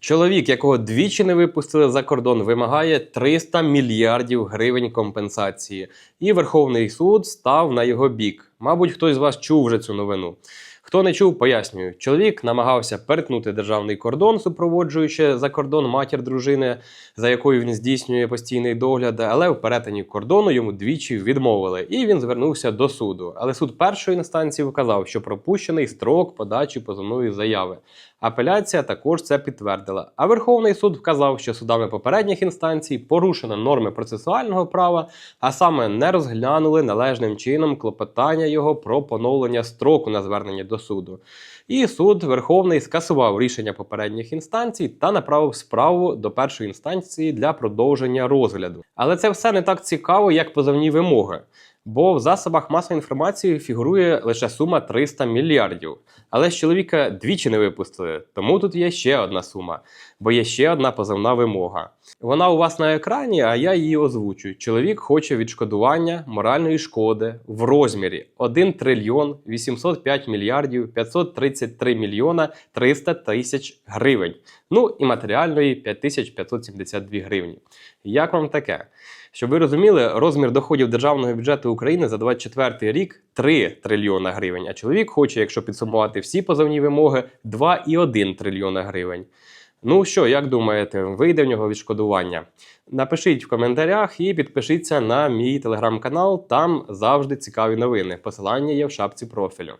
Чоловік, якого двічі не випустили за кордон, вимагає 300 мільярдів гривень компенсації. І Верховний суд став на його бік. Мабуть, хтось з вас чув вже цю новину. Хто не чув, пояснюю. Чоловік намагався перетнути державний кордон, супроводжуючи за кордон матір дружини, за якою він здійснює постійний догляд, але в перетині кордону йому двічі відмовили, і він звернувся до суду. Але суд першої інстанції вказав, що пропущений строк подачі позовної заяви. Апеляція також це підтвердила. А Верховний суд вказав, що судами попередніх інстанцій порушено норми процесуального права, а саме не розглянули належним чином клопотання його про поновлення строку на звернення до суду. І суд Верховний скасував рішення попередніх інстанцій та направив справу до першої інстанції для продовження розгляду. Але це все не так цікаво, як позовні вимоги. Бо в засобах масової інформації фігурує лише сума 300 мільярдів. Але ж чоловіка двічі не випустили, тому тут є ще одна сума, бо є ще одна позовна вимога. Вона у вас на екрані, а я її озвучую. Чоловік хоче відшкодування моральної шкоди в розмірі 1 трильйон 805 мільярдів 533 мільйона 300 тисяч гривень. Ну і матеріальної 5572 гривні. Як вам таке? Щоб ви розуміли, розмір доходів державного бюджету України за 24 рік 3 трильйона гривень. А чоловік хоче, якщо підсумувати всі позовні вимоги, 2,1 трильйона гривень. Ну що, як думаєте, вийде в нього відшкодування? Напишіть в коментарях і підпишіться на мій телеграм-канал. Там завжди цікаві новини. Посилання є в шапці профілю.